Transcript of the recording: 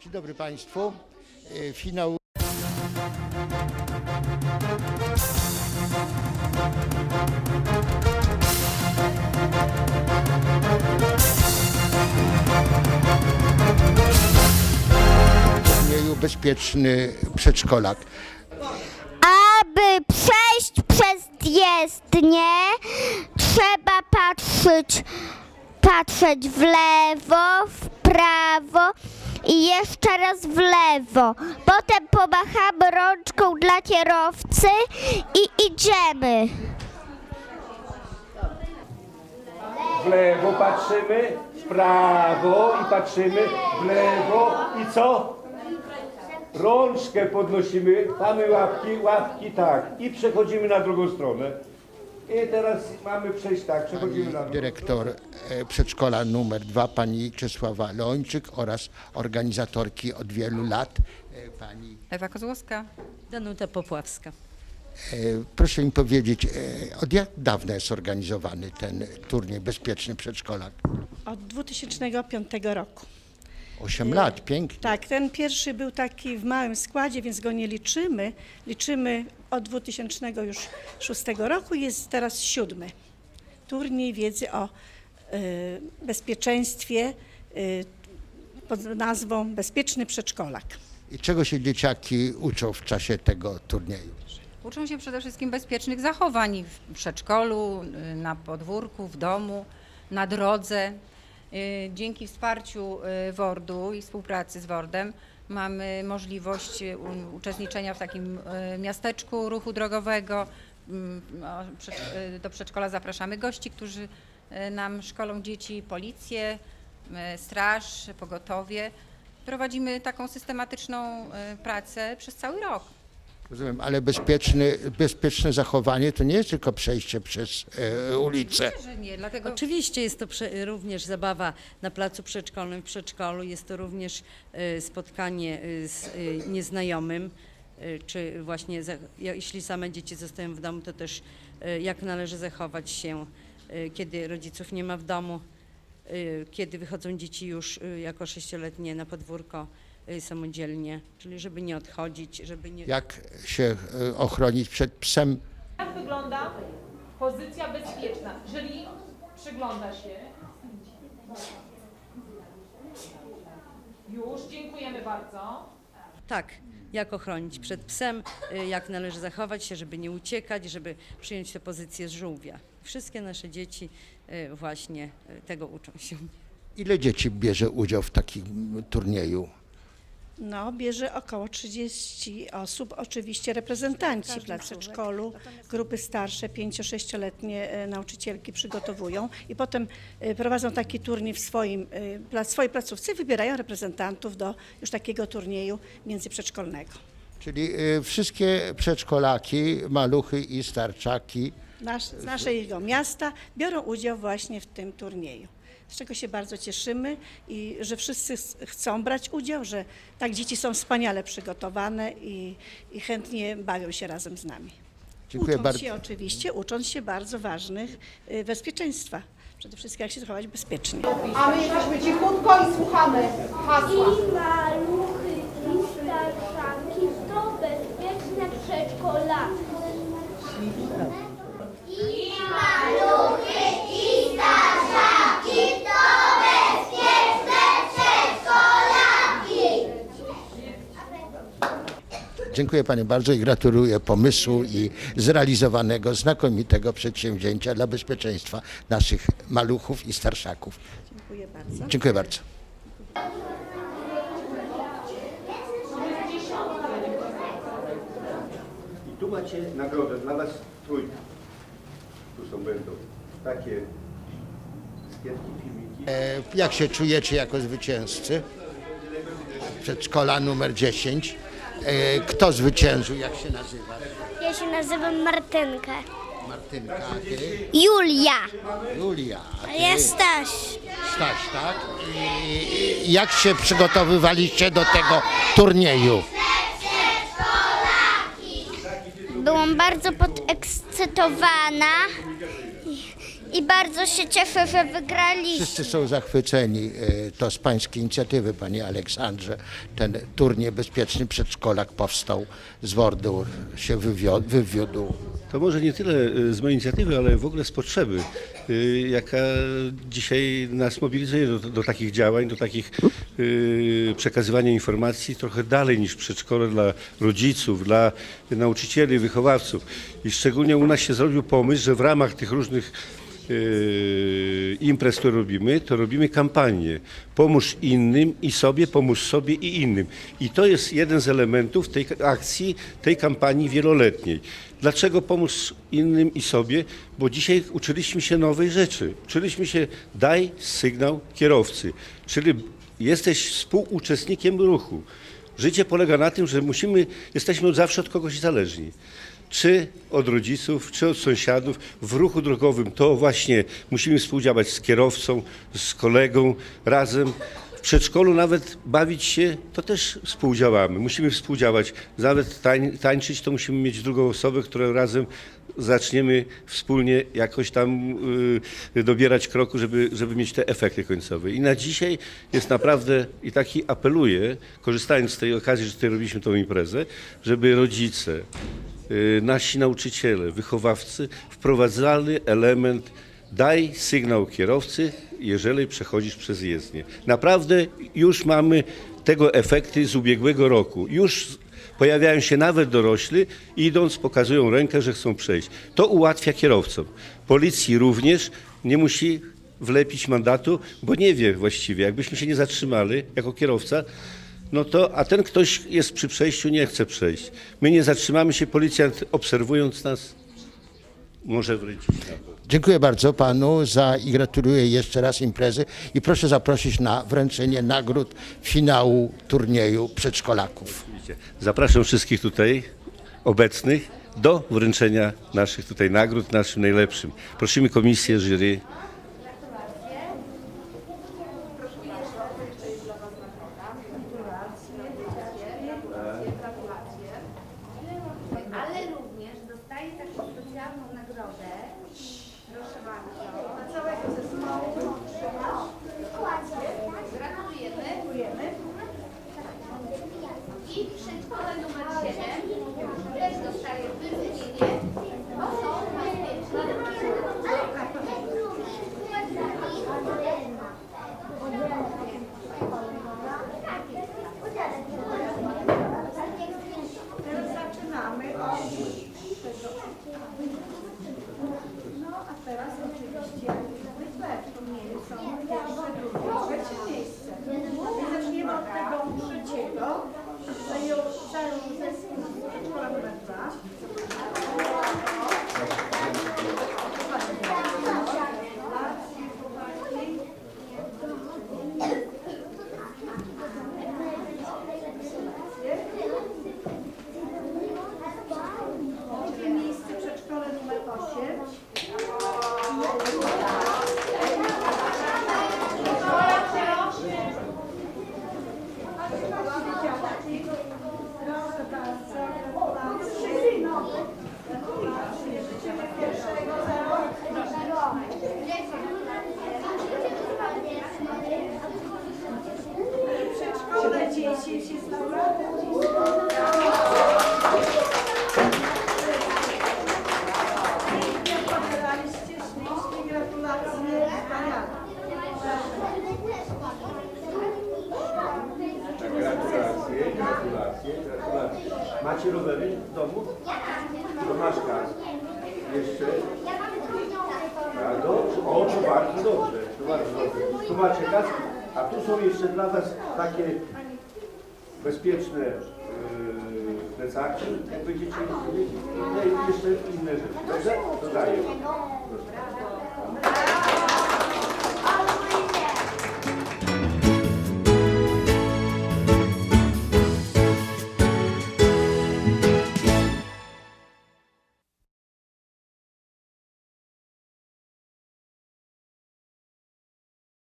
Dzień dobry Państwu. E, Finał turnieju Bezpieczny Przedszkolak. Aby przejść przez jezdnię, trzeba patrzeć, patrzeć w lewo, w prawo i jeszcze raz w lewo. Potem pomachamy rączką dla kierowcy i idziemy. W lewo patrzymy, w prawo i patrzymy, w lewo i co? Rączkę podnosimy, mamy łapki, łapki tak i przechodzimy na drugą stronę. I teraz mamy przejść tak, przechodzimy na dyrektor e, przedszkola numer dwa pani Czesława Leończyk oraz organizatorki od wielu lat e, pani. Ewa Kozłowska. Danuta Popławska. e, Proszę mi powiedzieć, e, od jak dawna jest organizowany ten turniej Bezpieczny Przedszkolak? Od 2005 roku. Osiem lat, pięknie. Tak, ten pierwszy był taki w małym składzie, więc go nie liczymy. Liczymy od 2006 roku, jest teraz siódmy. Turniej wiedzy o y, bezpieczeństwie y, pod nazwą Bezpieczny Przedszkolak. I czego się dzieciaki uczą w czasie tego turnieju? Uczą się przede wszystkim bezpiecznych zachowań w przedszkolu, y, na podwórku, w domu, na drodze. Y, Dzięki wsparciu y, WORD-u i współpracy z WORD-em mamy możliwość y, uczestniczenia w takim miasteczku ruchu drogowego. Mm, o, przed- y, Do przedszkola zapraszamy gości, którzy nam szkolą dzieci, policję, straż, pogotowie. Prowadzimy taką systematyczną pracę przez cały rok. Rozumiem, ale bezpieczny, bezpieczne zachowanie to nie jest tylko przejście przez e, ulicę. Że nie, dlatego Oczywiście jest to prze, również zabawa na placu przedszkolnym, w przedszkolu. Jest to również e, spotkanie e, z e, nieznajomym, e, czy właśnie za, ja- jeśli same dzieci zostają w domu, to też e, jak należy zachować się, e, kiedy rodziców nie ma w domu, e, kiedy wychodzą dzieci już e, jako sześcioletnie na podwórko samodzielnie, czyli żeby nie odchodzić, żeby nie... Jak się e, ochronić przed psem Jak wygląda pozycja bezpieczna? Jeżeli przygląda się. Już, dziękujemy bardzo. Tak, jak ochronić przed psem, y, jak należy zachować się, żeby nie uciekać, żeby przyjąć tę pozycję z żółwia. Wszystkie nasze dzieci y, właśnie y, tego uczą się. Ile dzieci bierze udział w takim turnieju? No, bierze około 30 osób, oczywiście reprezentanci plac przedszkolu, grupy starsze, 5-6-letnie e, nauczycielki przygotowują i potem e, prowadzą taki turniej w swoim, e, pla- swojej placówce i wybierają reprezentantów do już takiego turnieju międzyprzedszkolnego. Czyli wszystkie przedszkolaki, maluchy i starczaki Nasz, z naszego miasta biorą udział właśnie w tym turnieju. Z czego się bardzo cieszymy i że wszyscy chcą brać udział, że tak dzieci są wspaniale przygotowane i, i chętnie bawią się razem z nami. Dziękuję ucząc bardzo. się oczywiście, ucząc się bardzo ważnych y, bezpieczeństwa. Przede wszystkim jak się zachować bezpiecznie. A my jesteśmy cichutko i słuchamy hasła. Dziękuję Panie bardzo i gratuluję pomysłu i zrealizowanego znakomitego przedsięwzięcia dla bezpieczeństwa naszych maluchów i starszaków. Dziękuję bardzo. Dziękuję bardzo. I tu macie nagrodę dla was trójka. Tu są będą takie skietki, filmiki. E, Jak się czujecie jako zwycięzcy? Przedszkola numer 10. E, Kto zwyciężył? Jak się nazywa? Ja się nazywam Martynka. Martynka, a ty? Julia. Julia. A ty? Ja Staś. Staś, tak? I jak się przygotowywaliście do tego turnieju? Byłam bardzo podekscytowana i, bardzo się cieszę, że wygraliśmy. Wszyscy są zachwyceni. e, To z pańskiej inicjatywy, panie Aleksandrze. Ten turniej Bezpieczny Przedszkolak powstał z Wordu, się wywio- wywiódł. To może nie tyle y, z mojej inicjatywy, ale w ogóle z potrzeby, y, jaka dzisiaj nas mobilizuje do, do takich działań, do takich y, przekazywania informacji trochę dalej niż przedszkole dla rodziców, dla nauczycieli, wychowawców. I szczególnie u nas się zrobił pomysł, że w ramach tych różnych imprez, które robimy, to robimy kampanię. Pomóż innym i sobie, pomóż sobie i innym. I to jest jeden z elementów tej akcji, tej kampanii wieloletniej. Dlaczego pomóż innym i sobie? Bo dzisiaj uczyliśmy się nowej rzeczy. Uczyliśmy się daj sygnał kierowcy, czyli jesteś współuczestnikiem ruchu. Życie polega na tym, że musimy, jesteśmy zawsze od kogoś zależni. Czy od rodziców, czy od sąsiadów. W ruchu drogowym to właśnie musimy współdziałać z kierowcą, z kolegą, razem. W przedszkolu nawet bawić się, to też współdziałamy. Musimy współdziałać. Nawet tań, tańczyć, to musimy mieć drugą osobę, która razem zaczniemy wspólnie jakoś tam y, dobierać kroku, żeby, żeby mieć te efekty końcowe. I na dzisiaj jest naprawdę, i taki apeluję, korzystając z tej okazji, że tutaj robiliśmy tą imprezę, żeby rodzice, nasi nauczyciele, wychowawcy wprowadzali element daj sygnał kierowcy, jeżeli przechodzisz przez jezdnię. Naprawdę już mamy tego efekty z ubiegłego roku. Już pojawiają się nawet dorośli, idąc pokazują rękę, że chcą przejść. To ułatwia kierowcom. Policji również nie musi wlepić mandatu, bo nie wie właściwie. Jakbyśmy się nie zatrzymali jako kierowca, no to, a ten ktoś jest przy przejściu, nie chce przejść. My nie zatrzymamy się, policjant obserwując nas może wrócić na bok. Dziękuję bardzo panu za i gratuluję jeszcze raz imprezy i proszę zaprosić na wręczenie nagród finału turnieju przedszkolaków. Oczywiście. Zapraszam wszystkich tutaj obecnych do wręczenia naszych tutaj nagród, naszym najlepszym. Prosimy komisję, jury. Ale również dostaje taką specjalną nagrodę. Proszę bardzo. Dla całego zespołu. Gratulujemy. I w przedszkole numer 7 też dostaje wyróżnienie, bo są bezpieczne. Teraz zaczynamy od No a teraz oczywiście we wspomnieniu są pierwsze, drugie, trzecie miejsce. I zaczniemy od tego trzeciego. Zajął cały zespół szkoła numer dwa. Drugie miejsce przedszkole numer 8. Proszę bardzo, gratulacje. Gratulacje. Życzymy pierwszego Przedszkole dzieci się Pięknie odpowiadaliście, ślicznie, gratulacje, wspaniale. Gratulacje, gratulacje, gratulacje. Macie rowery w domu? To masz. Jeszcze? Dobrze, o to bardzo dobrze, to bardzo dobrze. Tu macie kask, a tu są jeszcze dla Was takie bezpieczne yy, plecaki, jak będziecie mieli, no jeszcze inne rzeczy. Dobrze? Dodaję.